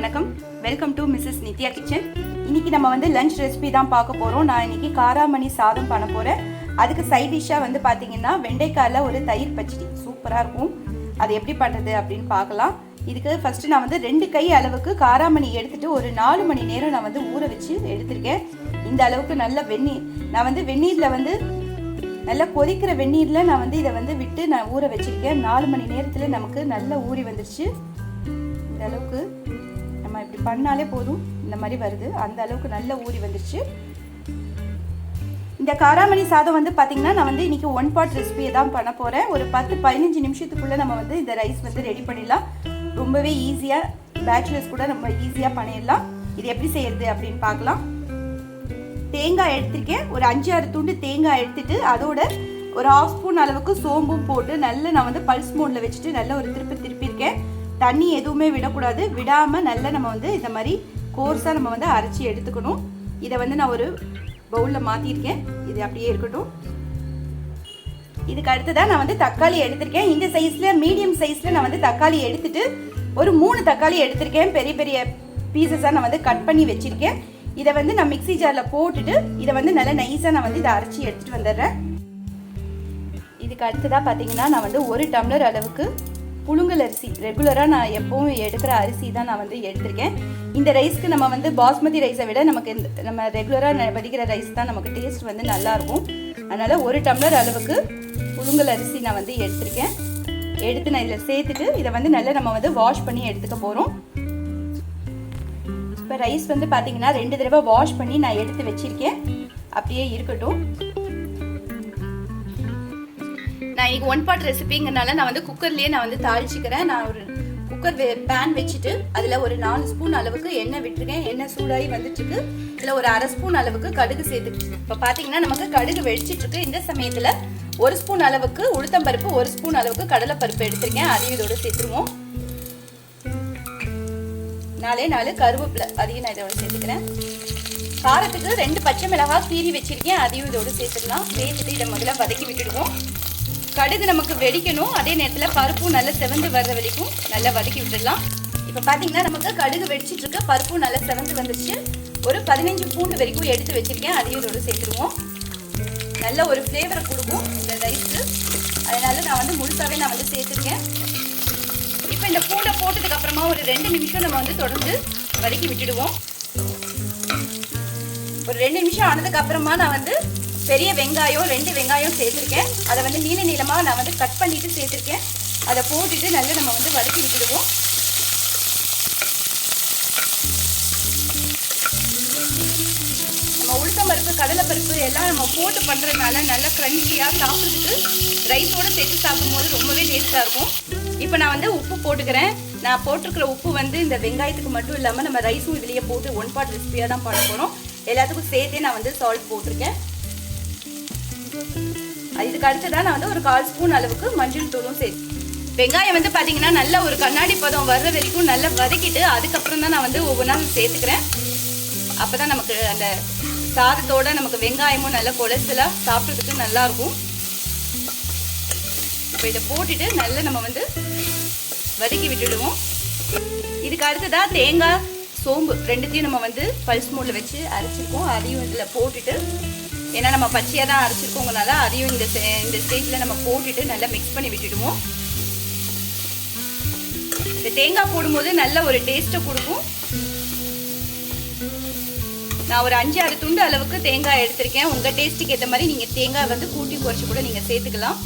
வணக்கம். Welcome to Mrs Nithya kitchen இன்னைக்கு நம்ம வந்து லஞ்ச் ரெசிபி தான் பார்க்க போகிறோம் நான் இன்னைக்கு காராமணி சாதம் பண்ண போகிறேன் அதுக்கு சைட் டிஷ்ஷாக வந்து பார்த்தீங்கன்னா வெண்டைக்காயில் ஒரு தயிர் பச்சடி. சூப்பராக இருக்கும். அது எப்படி பண்ணுறது அப்படின்னு பார்க்கலாம். இதுக்கு ஃபஸ்ட்டு நான் வந்து ரெண்டு கை அளவுக்கு காராமணி எடுத்துட்டு ஒரு நாலு மணி நேரம் நான் வந்து ஊற வச்சு எடுத்திருக்கேன். இந்த அளவுக்கு நல்ல வெந்நீர் நான் வந்து வெந்நீரில் வந்து நல்லா கொதிக்கிற வெந்நீரில் நான் வந்து இதை வந்து விட்டு நான் ஊற வச்சிருக்கேன். நாலு மணி நேரத்தில் நமக்கு நல்லா ஊறி வந்துருச்சு. இந்த அளவுக்கு நம்ம இப்படி பண்ணாலே போதும். இந்த மாதிரி வருது. அந்த அளவுக்கு நல்லா ஊறி வந்துருச்சு. இந்த காராமணி சாதம் வந்து பார்த்தீங்கன்னா நான் வந்து இன்னைக்கு ஒன் பாட் ரெசிபியை தான் பண்ண போகிறேன் ஒரு பத்து பதினஞ்சு நிமிஷத்துக்குள்ளே நம்ம வந்து இந்த ரைஸ் வந்து ரெடி பண்ணிடலாம். ரொம்பவே ஈஸியாக பேச்சுலர்ஸ் கூட நம்ம ஈஸியாக பண்ணிடலாம். இது எப்படி செய்யறது அப்படின்னு பார்க்கலாம். தேங்காய் எடுத்திருக்கேன். ஒரு அஞ்சு ஆறு துண்டு தேங்காய் எடுத்துட்டு அதோட ஒரு ஹாஃப் ஸ்பூன் அளவுக்கு சோம்பும் போட்டு நல்லா நான் வந்து பல்ஸ் மோனில் வச்சுட்டு நல்லா ஒரு திருப்பி திருப்பியிருக்கேன் தண்ணி எதுவுமே விடக்கூடாது. விடாமல் நல்லா நம்ம வந்து இந்த மாதிரி கோர்ஸாக நம்ம வந்து அரைச்சி எடுத்துக்கணும். இதை வந்து நான் ஒரு பவுலில் மாற்றிருக்கேன் இது அப்படியே இருக்கட்டும். இதுக்கு அடுத்ததான் நான் வந்து தக்காளி எடுத்திருக்கேன். இந்த சைஸில் மீடியம் சைஸில் நான் வந்து தக்காளி எடுத்துட்டு ஒரு மூணு தக்காளி எடுத்திருக்கேன். பெரிய பெரிய பீசஸாக நான் வந்து கட் பண்ணி வச்சுருக்கேன். இதை வந்து நான் மிக்சி ஜாரில் போட்டுட்டு இதை வந்து நல்லா நைஸாக நான் வந்து இதை அரைச்சி எடுத்துகிட்டு வந்துடுறேன். இதுக்கு அடுத்ததாக பார்த்தீங்கன்னா நான் வந்து ஒரு டம்ளர் அளவுக்கு புழுங்கல் அரிசி. ரெகுலராக நான் எப்பவும் எடுக்கிற அரிசி தான் நான் வந்து எடுத்திருக்கேன். இந்த ரைஸ்க்கு நம்ம வந்து பாஸ்மதி ரைஸை விட நமக்கு நம்ம ரெகுலராக வடிக்கிற ரைஸ் தான் நமக்கு டேஸ்ட் வந்து நல்லாயிருக்கும் அதனால் ஒரு டம்ளர் அளவுக்கு புழுங்கல் அரிசி நான் வந்து எடுத்திருக்கேன். எடுத்து நான் இதில் சேர்த்துட்டு இதை வந்து நல்லா நம்ம வந்து வாஷ் பண்ணி எடுத்துக்க போகிறோம் இப்போ ரைஸ் வந்து பார்த்தீங்கன்னா ரெண்டு தடவை வாஷ் பண்ணி நான் எடுத்து வச்சிருக்கேன். அப்படியே இருக்கட்டும். நான் இன்னைக்கு ஒன் பாட் ரெசிபிங்கிறனால நான் வந்து குக்கர்லேயே நான் வந்து தாளிச்சிக்கிறேன். நான் ஒரு குக்கர் பேன் வச்சுட்டு அதில் ஒரு நாலு ஸ்பூன் அளவுக்கு எண்ணெய் விட்டுருக்கேன். எண்ணெய் சூடாகி வந்துட்டு இருக்கு இதில் ஒரு அரை ஸ்பூன் அளவுக்கு கடுகு சேர்த்து இப்போ பார்த்தீங்கன்னா நமக்கு கடுகு வெடிச்சிட்டு இருக்கு இந்த சமயத்தில் ஒரு ஸ்பூன் அளவுக்கு உளுத்தம்பருப்பு ஒரு ஸ்பூன் அளவுக்கு கடலைப்பருப்பு எடுத்திருக்கேன். அதையும் இதோட சேர்த்துருவோம். நாலே நாலு கருவேப்பிலை அதையும் நான் இதோட சேர்த்துக்கிறேன். காரத்துக்கு ரெண்டு பச்சை மிளகாய் கீறி வச்சிருக்கேன். அதையும் இதோட சேர்த்துக்கலாம். சேர்த்துட்டு இதை முதல்ல வதக்கி விட்டுடுவோம். கடுகு நமக்கு வெடிக்கணும். அதே நேரத்தில் பருப்பும் நல்லா செவந்து வர்ற வரைக்கும் நல்லா வதக்கி விட்டுடலாம். இப்போ பார்த்தீங்கன்னா நமக்கு கடுகு வெடிச்சிட்டு இருக்க. பருப்பும் நல்லா செவந்து வந்துருச்சு. ஒரு பதினஞ்சு பூண்டு வரைக்கும் எடுத்து வச்சிருக்கேன். அதையும் இதோடு சேர்த்துருவோம். நல்ல ஒரு ஃப்ளேவரை கொடுக்கும் இந்த ரைஸு அதனால நான் வந்து முழுசாகவே நான் வந்து சேர்த்துருக்கேன். இப்போ இந்த பூண்டை போட்டதுக்கு அப்புறமா ஒரு ரெண்டு நிமிஷம் நம்ம வந்து தொடர்ந்து வதக்கி விட்டுடுவோம். ஒரு ரெண்டு நிமிஷம் ஆனதுக்கு அப்புறமா நான் வந்து பெரிய வெங்காயம் ரெண்டு வெங்காயம் சேர்த்துருக்கேன். அதை வந்து நீல நீளமாக நான் வந்து கட் பண்ணிவிட்டு சேர்த்துருக்கேன். அதை போட்டுட்டு நல்லா நம்ம வந்து வதக்கி விட்டுடுவோம். நம்ம உளுத்தம்பருப்பு கடலைப்பருப்பு எல்லாம் நம்ம போட்டு பண்ணுறதுனால நல்லா க்ரன்ச்சியாக சாப்பிட்றதுக்கு ரைஸோடு சேர்த்து சாப்பிடும்போது ரொம்பவே டேஸ்ட்டாக இருக்கும். இப்போ நான் வந்து உப்பு போட்டுக்கிறேன். நான் போட்டிருக்கிற உப்பு வந்து இந்த வெங்காயத்துக்கு மட்டும் இல்லாமல் நம்ம ரைஸும் இதுலேயே போட்டு ஒன் பார்ட் ரெசிபியாக தான் பண்ண போகிறோம் எல்லாத்துக்கும் சேர்த்தே நான் வந்து சால்ட் போட்டிருக்கேன். இதுக்கு அடுத்ததாக நான் வந்து ஒரு கால் ஸ்பூன் அளவுக்கு மஞ்சள் தூளும் சேர்த்து வெங்காயம் வந்து பார்த்தீங்கன்னா நல்ல ஒரு கண்ணாடி பதம் வர்ற வரைக்கும் நல்லா வதக்கிட்டு அதுக்கப்புறம் தான் நான் வந்து ஒவ்வொன்றா சேர்த்துக்கிறேன். அப்போ தான் நமக்கு அந்த சாதத்தோட நமக்கு வெங்காயமும் நல்லா கொலஸ்ட்ரலாக சாப்பிட்றதுக்கு நல்லாயிருக்கும். இப்போ இதை போட்டுட்டு நல்லா நம்ம வந்து வதக்கி விட்டுடுவோம். இதுக்கு அடுத்ததாக தேங்காய் சோம்பு ரெண்டுத்தையும் நம்ம வந்து பல்ஸ் மூடில் வச்சு அரைச்சிருக்கோம். அதையும் இதில் போட்டுட்டு ஏன்னா நம்ம பச்சையாக தான் அரைச்சிருக்கோங்கனால அதையும் இந்த இந்த ஸ்டேஜில் நம்ம போட்டுட்டு நல்லா மிக்ஸ் பண்ணி விட்டுடுவோம். இந்த தேங்காய் போடும்போது நல்ல ஒரு டேஸ்ட்டை கொடுக்கும். நான் ஒரு அஞ்சு ஆறு துண்டு அளவுக்கு தேங்காய் எடுத்திருக்கேன். உங்கள் டேஸ்ட்டுக்கு ஏற்ற மாதிரி நீங்கள் தேங்காய் வந்து கூட்டி குறைச்சி கூட நீங்கள் சேர்த்துக்கலாம்.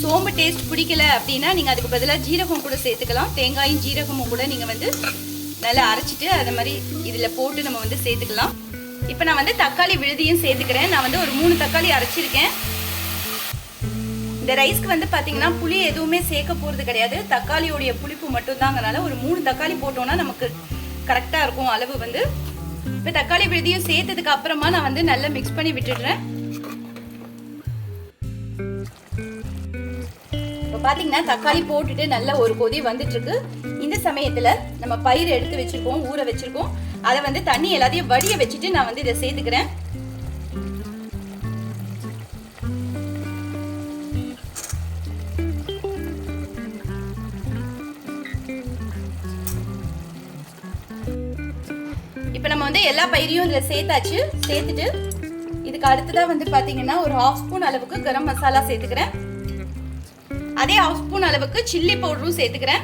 சோம்பு டேஸ்ட் பிடிக்கல அப்படின்னா நீங்கள் அதுக்கு பதிலாக ஜீரகம் கூட சேர்த்துக்கலாம். தேங்காயும் ஜீரகமும் கூட நீங்கள் வந்து நல்லா அரைச்சிட்டு அதை மாதிரி இதில் போட்டு நம்ம வந்து சேர்த்துக்கலாம். இப்போ நான் வந்து தக்காளி விழுதியும் சேர்த்துக்கிறேன். நான் வந்து ஒரு மூணு தக்காளி அரைச்சிருக்கேன். இந்த ரைஸ்க்கு வந்து பார்த்தீங்கன்னா புளி எதுவுமே சேர்க்க போகிறது கிடையாது. தக்காளியோடைய புளிப்பு மட்டும்தாங்கனால ஒரு மூணு தக்காளி போட்டோம்னா நமக்கு கரெக்டாக இருக்கும் அளவு வந்து. இப்போ தக்காளி விழுதியும் சேர்த்ததுக்கு அப்புறமா நான் வந்து நல்லா மிக்ஸ் பண்ணி விட்டுடுறேன். இப்போ பார்த்தீங்கன்னா தக்காளி போட்டுட்டு நல்ல ஒரு கொதி வந்துட்டு இருக்கு இந்த சமயத்தில் நம்ம பயிர் எடுத்து வச்சிருக்கோம் ஊற வச்சிருக்கோம். அதை வந்து தண்ணி எல்லாத்தையும் வடிய வச்சுட்டு நான் வந்து இதை சேர்த்துக்கிறேன். இப்போ நம்ம வந்து எல்லா பயிரையும் இதில் சேர்த்தாச்சு. சேர்த்துட்டு இதுக்கு அடுத்ததாக வந்து பார்த்தீங்கன்னா ஒரு ஹாஃப் ஸ்பூன் அளவுக்கு கரம் மசாலா சேர்த்துக்கிறேன். அதே ஹாஃப் ஸ்பூன் அளவுக்கு சில்லி பவுடரும் சேர்த்துக்கிறேன்.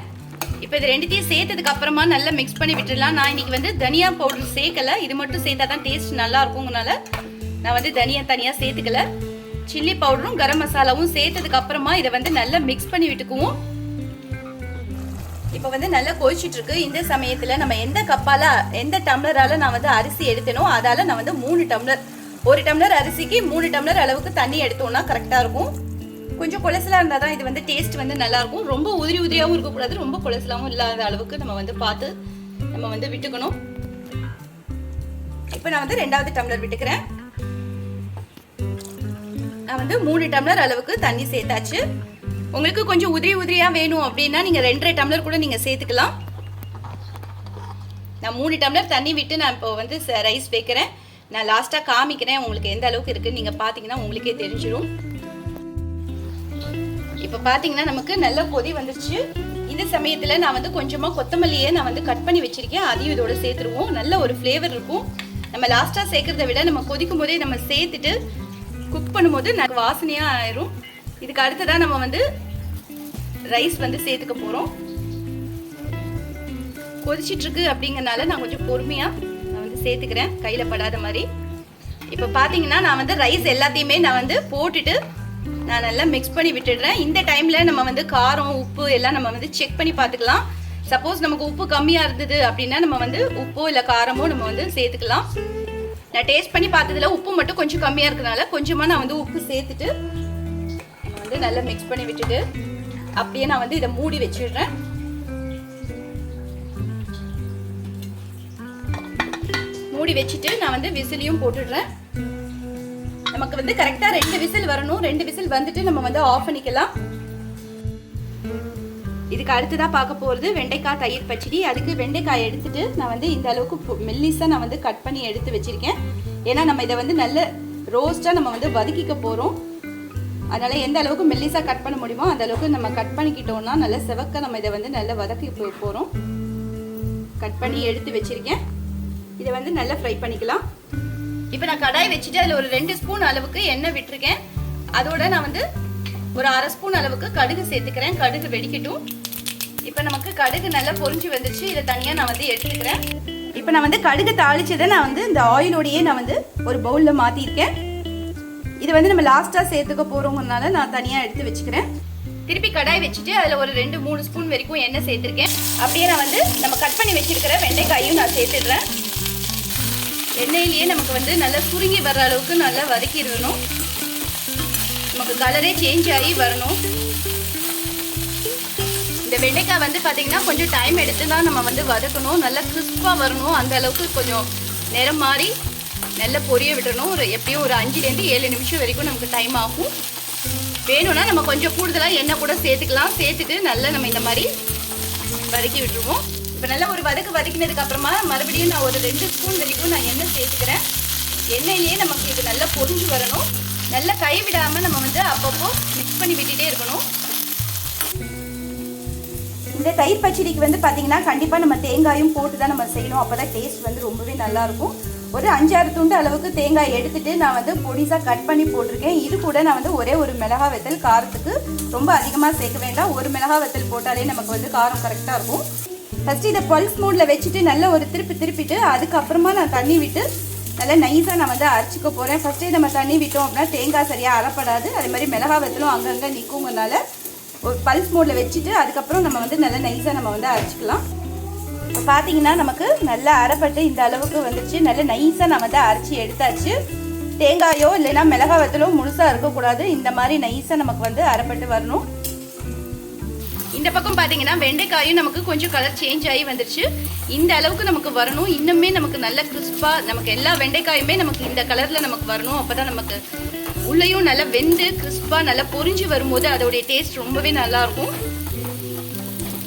இப்போ இது ரெண்டுத்தையும் சேர்த்ததுக்கு அப்புறமா நல்லா மிக்ஸ் பண்ணி விட்டுடலாம். நான் இன்னைக்கு வந்து தனியா பவுடர் சேர்க்கல. இது மட்டும் சேர்த்தா தான் டேஸ்ட் நல்லா இருக்குங்கனால நான் வந்து தனியா தனியாக சேர்த்துக்கல. சில்லி பவுடரும் கரம் மசாலாவும் சேர்த்ததுக்கு அப்புறமா இதை வந்து நல்லா மிக்ஸ் பண்ணி விட்டுக்குவோம். இப்போ வந்து நல்லா கொதிச்சுட்டு இருக்கு இந்த சமயத்துல நம்ம எந்த கப்பால எந்த டம்ளரால நான் வந்து அரிசி எடுத்தனோ அதால நான் வந்து மூணு டம்ளர் ஒரு டம்ளர் அரிசிக்கு மூணு டம்ளர் அளவுக்கு தண்ணி எடுத்தோம்னா கரெக்டா இருக்கும். கொஞ்சம் கொலசலாக இருந்தால் தான் இது வந்து டேஸ்ட் வந்து நல்லாயிருக்கும். ரொம்ப உதிரி உதிரியாகவும் இருக்கக்கூடாது. ரொம்ப கொலசலாகவும் இல்லாத அளவுக்கு நம்ம வந்து பார்த்து நம்ம வந்து விட்டுக்கணும். இப்போ நான் வந்து ரெண்டாவது டம்ளர் விட்டுக்கிறேன். நான் வந்து மூணு டம்ளர் அளவுக்கு தண்ணி சேர்த்தாச்சு. உங்களுக்கு கொஞ்சம் உதிரி உதிரியாக வேணும் அப்படின்னா நீங்கள் ரெண்டரை டம்ளர் கூட நீங்கள் சேர்த்துக்கலாம். நான் மூணு டம்ளர் தண்ணி விட்டு நான் இப்போ வந்து ரைஸ் வைக்கிறேன். நான் லாஸ்ட்டாக காமிக்கிறேன் உங்களுக்கு எந்த அளவுக்கு இருக்குன்னு நீங்கள் பார்த்தீங்கன்னா உங்களுக்கே தெரிஞ்சிடும் இப்போ பார்த்தீங்கன்னா நமக்கு நல்ல கொதி வந்துருச்சு. இந்த சமயத்தில் நான் வந்து கொஞ்சமாக கொத்தமல்லியை நான் வந்து கட் பண்ணி வச்சிருக்கேன். அதையும் இதோட சேர்த்துருவோம். நல்ல ஒரு ஃப்ளேவர் இருக்கும். நம்ம லாஸ்ட்டாக சேர்க்கறத விட நம்ம கொதிக்கும் போதே நம்ம சேர்த்துட்டு குக் பண்ணும்போது நல்ல வாசனையாக ஆயிரும். இதுக்கு அடுத்ததாக நம்ம வந்து ரைஸ் வந்து சேர்த்துக்க போகிறோம் கொதிச்சிட்ருக்கு அப்படிங்கிறனால அப்படிங்கறனால நான் கொஞ்சம் பொறுமையாக நான் வந்து சேர்த்துக்கிறேன். கையில் படாத மாதிரி. இப்போ பார்த்தீங்கன்னா நான் வந்து ரைஸ் எல்லாத்தையுமே நான் வந்து போட்டுட்டு நான் நல்லா மிக்ஸ் பண்ணி விட்டுடுறேன். இந்த டைமில் நம்ம வந்து காரம் உப்பு எல்லாம் நம்ம வந்து செக் பண்ணி பார்த்துக்கலாம். சப்போஸ் நமக்கு உப்பு கம்மியாக இருந்தது அப்படின்னா நம்ம வந்து உப்போ இல்லை காரமோ நம்ம வந்து சேர்த்துக்கலாம். நான் டேஸ்ட் பண்ணி பார்த்ததுல உப்பு மட்டும் கொஞ்சம் கம்மியாக இருக்கிறதுனால கொஞ்சமாக நான் வந்து உப்பு சேர்த்துட்டு நம்ம வந்து நல்லா மிக்ஸ் பண்ணி விட்டுட்டு அப்படியே நான் வந்து இதை மூடி வச்சிடுறேன். மூடி வச்சுட்டு நான் வந்து விசிலையும் போட்டுடுறேன். நமக்கு வந்து கரெக்டாக ரெண்டு விசில் வரணும். ரெண்டு விசில் வந்துட்டு நம்ம வந்து ஆஃப் பண்ணிக்கலாம். இதுக்கு அடுத்ததாக பார்க்க போகிறது வெண்டைக்காய் தயிர் பச்சடி. அதுக்கு வெண்டைக்காய் எடுத்துட்டு நான் வந்து இந்த அளவுக்கு மெல்லிஸாக நான் வந்து கட் பண்ணி எடுத்து வச்சிருக்கேன். ஏன்னா நம்ம இதை வந்து நல்ல ரோஸ்ட்டாக நம்ம வந்து வதக்கிக்க போகிறோம் அதனால் எந்த அளவுக்கு மெல்லிஸாக கட் பண்ண முடியுமோ அந்த அளவுக்கு நம்ம கட் பண்ணிக்கிட்டோம்னா நல்ல செவக்க நம்ம இதை வந்து நல்லா வதக்கி போகிறோம் கட் பண்ணி எடுத்து வச்சிருக்கேன். இதை வந்து நல்லா ஃப்ரை பண்ணிக்கலாம். இப்போ நான் கடாய் வச்சுட்டு அதில் ஒரு ரெண்டு ஸ்பூன் அளவுக்கு எண்ணெய் விட்டுருக்கேன். அதோட நான் வந்து ஒரு அரை ஸ்பூன் அளவுக்கு கடுகு சேர்த்துக்கிறேன். கடுகு வெடிக்கட்டும். இப்போ நமக்கு கடுகு நல்லா பொறிஞ்சு வந்துச்சு இதை தனியாக நான் வந்து எடுத்துக்கிறேன். இப்போ நான் வந்து கடுகு தாளிச்சதை நான் வந்து இந்த ஆயிலோடையே நான் வந்து ஒரு பவுலில் மாற்றிருக்கேன் இது வந்து நம்ம லாஸ்ட்டாக சேர்த்துக்க போகிறோங்கிறனால நான் தனியாக எடுத்து வச்சுக்கிறேன். திருப்பி கடாய் வச்சுட்டு அதில் ஒரு ரெண்டு மூணு ஸ்பூன் வரைக்கும் எண்ணெய் சேர்த்துருக்கேன். அப்படியே நான் வந்து நம்ம கட் பண்ணி வச்சிருக்கிற வெண்டைக்காயும் நான் சேர்த்துடுறேன். எண்ணெயிலேயே நமக்கு வந்து நல்லா சுருங்கி வர்ற அளவுக்கு நல்லா வதக்கிடணும். நமக்கு கலரே சேஞ்ச் ஆகி வரணும். இந்த வெண்டைக்காய் வந்து பார்த்தீங்கன்னா கொஞ்சம் டைம் எடுத்து தான் நம்ம வந்து வதக்கணும். நல்லா கிறிஸ்பாக வரணும். அந்த அளவுக்கு கொஞ்சம் நிறம் மாறி நல்லா பொரிய விடணும். ஒரு எப்படியும் ஒரு அஞ்சுலேருந்து ஏழு நிமிஷம் வரைக்கும் நமக்கு டைம் ஆகும். வேணும்னா நம்ம கொஞ்சம் கூடுதலாக எண்ணெய் கூட சேர்த்துக்கலாம். சேர்த்துட்டு நல்லா நம்ம இந்த மாதிரி வதக்கி விட்டுருவோம். இப்போ நல்லா ஒரு வதக்கு வதக்கினதுக்கு அப்புறமா மறுபடியும் நான் ஒரு ரெண்டு ஸ்பூன் வரைக்கும் நான் எண்ணெய் சேர்த்துக்கிறேன். எண்ணெயிலேயே நமக்கு இது நல்லா பொரிஞ்சு வரணும். நல்லா கைவிடாமல் நம்ம வந்து அப்பப்போ மிக்ஸ் பண்ணி விட்டுட்டே இருக்கணும். இந்த தயிர் பச்சடிக்கு வந்து பார்த்தீங்கன்னா கண்டிப்பாக நம்ம தேங்காயும் போட்டு தான் நம்ம செய்யணும். அப்போ தான் டேஸ்ட் வந்து ரொம்பவே நல்லாயிருக்கும். ஒரு அஞ்சாறு துண்டு அளவுக்கு தேங்காய் எடுத்துட்டு நான் வந்து பொடிசாக கட் பண்ணி போட்டிருக்கேன். இது கூட நான் வந்து ஒரே ஒரு மிளகா வெத்தல் காரத்துக்கு ரொம்ப அதிகமாக சேர்க்க வேண்டாம். ஒரு மிளகா வெத்தல் போட்டாலே நமக்கு வந்து காரம் கரெக்டாக இருக்கும். ஃபஸ்ட்டு இதை பல்ஸ் மூடில் வச்சுட்டு நல்லா ஒரு திருப்பி திருப்பிட்டு அதுக்கப்புறமா நான் தண்ணி விட்டு நல்லா நைஸாக நான் வந்து அரைச்சிக்க போகிறேன் ஃபஸ்ட்டே நம்ம தண்ணி விட்டோம் அப்படின்னா தேங்காய் சரியாக அரைப்படாது. அதே மாதிரி மிளகா வெத்தலும் அங்கங்கே நிற்குங்கனால ஒரு பல்ஸ் மோடில் வச்சுட்டு அதுக்கப்புறம் நம்ம வந்து நல்லா நைஸாக நம்ம வந்து அரைச்சிக்கலாம். இப்போ பார்த்தீங்கன்னா நமக்கு நல்லா அரைப்பட்டு இந்த அளவுக்கு வந்துச்சு நல்லா நைஸாக நம்ம வந்து அரைச்சி எடுத்தாச்சு. தேங்காயோ இல்லைன்னா மிளகா வத்தலோ முழுசாக இருக்கக்கூடாது. இந்த மாதிரி நைஸாக நமக்கு வந்து அரைப்பட்டு வரணும். இந்த பக்கம் பார்த்தீங்கன்னா வெண்டைக்காயும் நமக்கு கொஞ்சம் கலர் சேஞ்ச் ஆகி வந்துருச்சு. இந்த அளவுக்கு நமக்கு வரணும். இன்னுமே நமக்கு நல்ல கிறிஸ்பாக நமக்கு எல்லா வெண்டைக்காயுமே நமக்கு இந்த கலரில் நமக்கு வரணும். அப்போ தான் நமக்கு உள்ளேயும் நல்லா வெந்து கிறிஸ்பாக நல்லா பொரிஞ்சு வரும்போது அதோடைய டேஸ்ட் ரொம்பவே நல்லா இருக்கும்.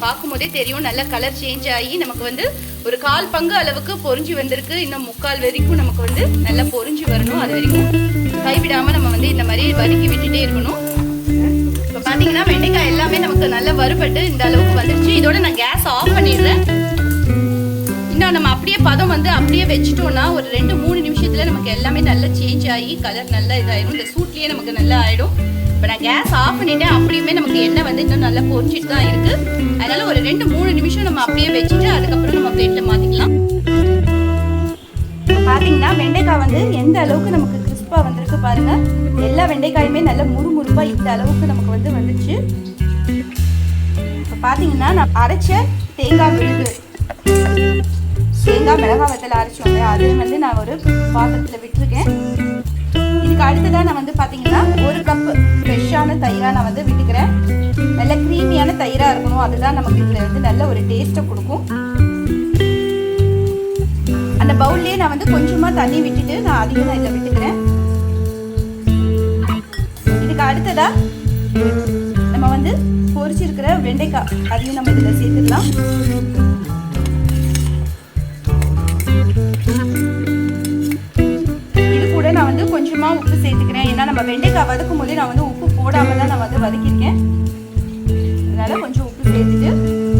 பார்க்கும்போதே தெரியும். நல்ல கலர் சேஞ்ச் ஆகி நமக்கு வந்து ஒரு கால் பங்கு அளவுக்கு பொரிஞ்சு வந்திருக்கு. இன்னும் முக்கால் வரைக்கும் நமக்கு வந்து நல்லா பொரிஞ்சு வரணும். அது வரைக்கும் கைவிடாம நம்ம வந்து இந்த மாதிரி வதக்கி விட்டுட்டே இருக்கணும். பார்த்தீங்கன்னா வெண்டைக்காய் எல்லாமே நமக்கு நல்லா வறுபட்டு இந்த அளவுக்கு வந்துருச்சு. இதோட நான் கேஸ் ஆஃப் பண்ணிடுறேன். இன்னும் நம்ம அப்படியே பதம் வந்து அப்படியே வச்சுட்டோம்னா ஒரு ரெண்டு மூணு நிமிஷத்துல நமக்கு எல்லாமே நல்லா சேஞ்ச் ஆகி கலர் நல்லா இதாயிடும் இந்த சூட்லயே நமக்கு நல்லா ஆயிடும். இப்போ நான் கேஸ் ஆஃப் பண்ணிட்டேன். அப்படியுமே நமக்கு எண்ணெய் வந்து இன்னும் நல்லா பொரிச்சிட்டு தான் இருக்கு. அதனால ஒரு ரெண்டு மூணு நிமிஷம் நம்ம அப்படியே வச்சுட்டு அதுக்கப்புறம் நம்ம பிளேட்ல மாத்திக்கலாம். பாத்தீங்கன்னா வெண்டைக்காய் வந்து எந்த அளவுக்கு நமக்கு கிறிஸ்பா வந்திருக்கு பாருங்க. எல்லா வெண்டைக்காயுமே நல்ல முறுமுறுப்பா இந்த அளவுக்கு நமக்கு வந்து வந்துச்சு. இப்போ பாத்தீங்கன்னா நான் அரைச்ச தேங்காய் விழுது. தேங்காய் மிளகாய் வத்தல் அரைச்சோங்க அது வந்து நான் ஒரு பாத்திரத்தில் விட்டுருக்கேன். இதுக்கு அடுத்ததாக நான் வந்து பார்த்தீங்கன்னா ஒரு கப் ஃப்ரெஷ்ஷான தயிராக நான் வந்து விட்டுக்கிறேன். நல்ல க்ரீமியான தயிராக இருக்கணும். அதுதான் நமக்கு இதில் வந்து நல்ல ஒரு டேஸ்ட்டை கொடுக்கும். அந்த பவுல்லே நான் வந்து கொஞ்சமாக தண்ணி விட்டுட்டு நான் அதிகமாக இதில் விட்டுக்கிறேன். இதுக்கு அடுத்ததா நம்ம வந்து பொரிச்சிருக்கிற வெண்டைக்காய் அதையும் நம்ம இதில் சேர்த்துக்கலாம் இது கூட நான் வந்து கொஞ்சமாக உப்பு சேர்த்துக்கிறேன். ஏன்னா நம்ம வெண்டைக்காய் வதக்கும் போதே நான் வந்து உப்பு போடாமல் தான் நான் வந்து வதக்கியிருக்கேன். அதனால் கொஞ்சம் உப்பு சேர்த்துட்டு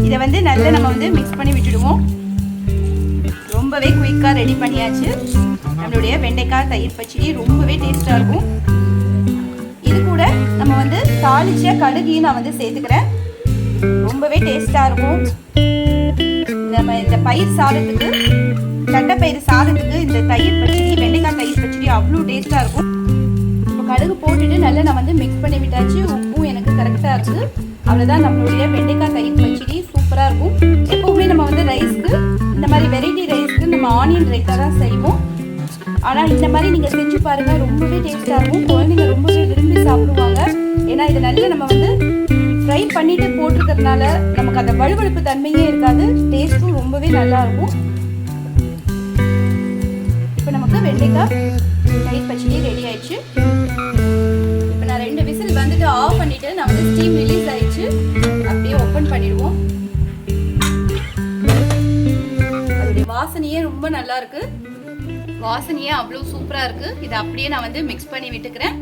இதை வந்து நல்லா நம்ம வந்து மிக்ஸ் பண்ணி விட்டுடுவோம். ரொம்பவே குயிக்காக ரெடி பண்ணியாச்சு. நம்மளுடைய வெண்டைக்காய் தயிர் பச்சடி ரொம்பவே டேஸ்ட்டாக இருக்கும். தாளிச்ச கடுகையும் நான் வந்து சேர்த்துக்கிறேன். ரொம்பவே டேஸ்ட்டாக இருக்கும். நம்ம இந்த பயிர் சாதத்துக்கு தட்டைப்பயிறு சாதத்துக்கு இந்த தயிர் பச்சடி வெண்டைக்காய் தயிர் பச்சடி அவ்வளோ டேஸ்ட்டாக இருக்கும். இப்போ கடுகு போட்டுட்டு நல்லா நான் வந்து மிக்ஸ் பண்ணி விட்டாச்சு. உப்பும் எனக்கு கரெக்டாக இருக்குது அவ்வளோதான் நம்மளுடைய வெண்டைக்காய் தயிர் பச்சடி சூப்பராக இருக்கும். எப்போவுமே நம்ம வந்து ரைஸ்க்கு இந்த மாதிரி வெரைட்டி ரைஸ்க்கு நம்ம ஆனியன் ரைத்தா தான் செய்வோம். ஆனால் இந்த மாதிரி நீங்கள் செஞ்சு பாருங்கள் ரொம்பவே டேஸ்ட்டாக இருக்கும். குழந்தைங்க ரொம்பவே விரும்பி சாப்பிடுவாங்க. ஏன்னா இதை நல்லா நம்ம வந்து ஃப்ரை பண்ணிட்டு போட்டிருக்கிறதுனால நமக்கு அந்த வழுவழுப்பு தன்மையே இருக்காது. டேஸ்ட்டும் ரொம்பவே நல்லா இருக்கும். இப்போ நமக்கு வெண்டைக்காய் தயிர் பச்சடி ரெடி ஆயிடுச்சு. இப்போ நான் ரெண்டு விசில் வந்துட்டு ஆஃப் பண்ணிட்டு நான் வந்து ஸ்டீம் ரிலீஸ் ஆயிடுச்சு. அப்படியே ஓப்பன் பண்ணிடுவோம். அதோடைய வாசனையே ரொம்ப நல்லா இருக்குது வாசனையே அவ்வளோ சூப்பராக இருக்கு. இதை அப்படியே நான் வந்து மிக்ஸ் பண்ணி விட்டுக்கிறேன்.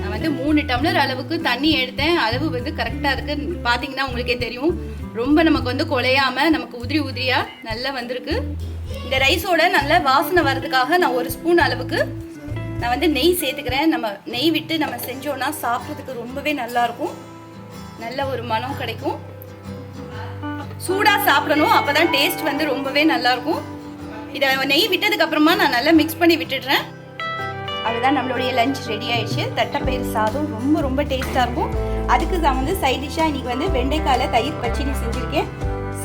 நான் வந்து மூணு டம்ளர் அளவுக்கு தண்ணி எடுத்தேன். அளவு வந்து கரெக்டாக இருக்கு. பார்த்தீங்கன்னா உங்களுக்கே தெரியும். ரொம்ப நமக்கு வந்து குலையாம நமக்கு உதிரி உதிரியா நல்லா வந்திருக்கு. இந்த ரைஸோட நல்ல வாசனை வர்றதுக்காக நான் ஒரு ஸ்பூன் அளவுக்கு நான் வந்து நெய் சேர்த்துக்கிறேன். நம்ம நெய் விட்டு நம்ம செஞ்சோம்னா சாப்பிட்றதுக்கு ரொம்பவே நல்லா இருக்கும். நல்ல ஒரு மனம் கிடைக்கும். சூடா சாப்பிடணும். அப்பதான் டேஸ்ட் வந்து ரொம்பவே நல்லா இருக்கும் இதை நெய் விட்டதுக்கு அப்புறமா நான் நல்லா மிக்ஸ் பண்ணி விட்டுடுறேன். அதுதான் நம்மளுடைய லஞ்ச் ரெடி ஆயிடுச்சு. தட்டைப்பயிறு சாதம் ரொம்ப ரொம்ப டேஸ்ட்டாக இருக்கும். அதுக்கு நான் வந்து சைட் டிஷ்ஷாக இன்னைக்கு வந்து வெண்டைக்காயில் தயிர் பச்சடி செஞ்சுருக்கேன்.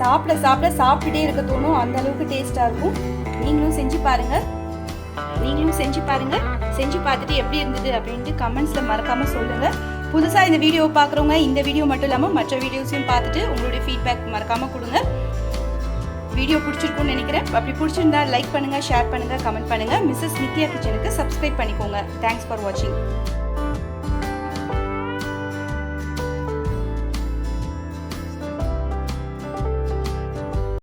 சாப்பிட சாப்பிட சாப்பிட்டுட்டே இருக்க தோணும். அந்த அளவுக்கு டேஸ்ட்டாக இருக்கும். நீங்களும் செஞ்சு பாருங்க. நீங்களும் செஞ்சு பாருங்க. செஞ்சு பார்த்துட்டு எப்படி இருந்தது அப்படின்ட்டு கமெண்ட்ஸில் மறக்காம சொல்லுங்க. புதுசாக இந்த வீடியோ பார்க்குறவங்க இந்த வீடியோ மட்டும் இல்லாமல் மற்ற வீடியோஸையும் பார்த்துட்டு உங்களுடைய ஃபீட்பேக் மறக்காமல் கொடுங்க. வீடியோ பிடிச்சிருக்கும்னு நினைக்கிறேன். அப்படி பிடிச்சிருந்தா லைக் பண்ணுங்கள் ஷேர் பண்ணுங்கள் கமெண்ட் பண்ணுங்கள் மிஸ்ஸஸ் நித்யா கிச்சனுக்கு சப்ஸ்கிரைப் பண்ணிக்கோங்க. தேங்க்ஸ் ஃபார் வாட்சிங்